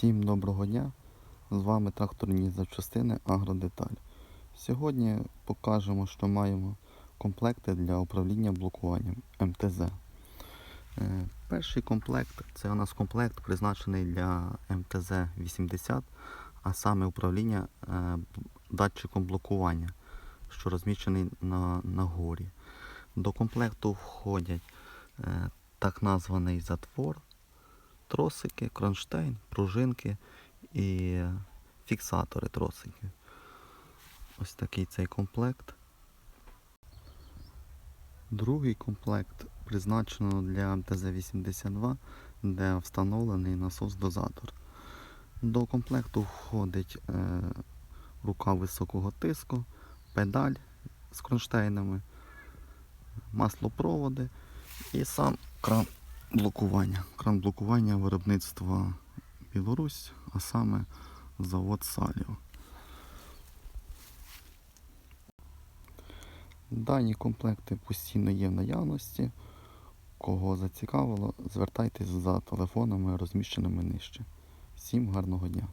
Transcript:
Всім доброго дня! З вами тракторні запчастини Агродеталь. Сьогодні покажемо, що маємо комплекти для управління блокуванням МТЗ. Е, Перший комплект це у нас комплект призначений для МТЗ-80, а саме управління е, датчиком блокування, що розміщений на, на горі. До комплекту входять е, так названий затвор, тросики, кронштейн, пружинки і фіксатори тросиків. Ось такий цей комплект. Другий комплект призначено для МТЗ-82, де встановлений насос-дозатор. До комплекту входить е, рука високого тиску, педаль з кронштейнами, маслопроводи і сам кран блокування. Кран блокування виробництва Білорусь, а саме завод Саліо. Дані комплекти постійно є в наявності. Кого зацікавило, звертайтесь за телефонами, розміщеними нижче. Всім гарного дня!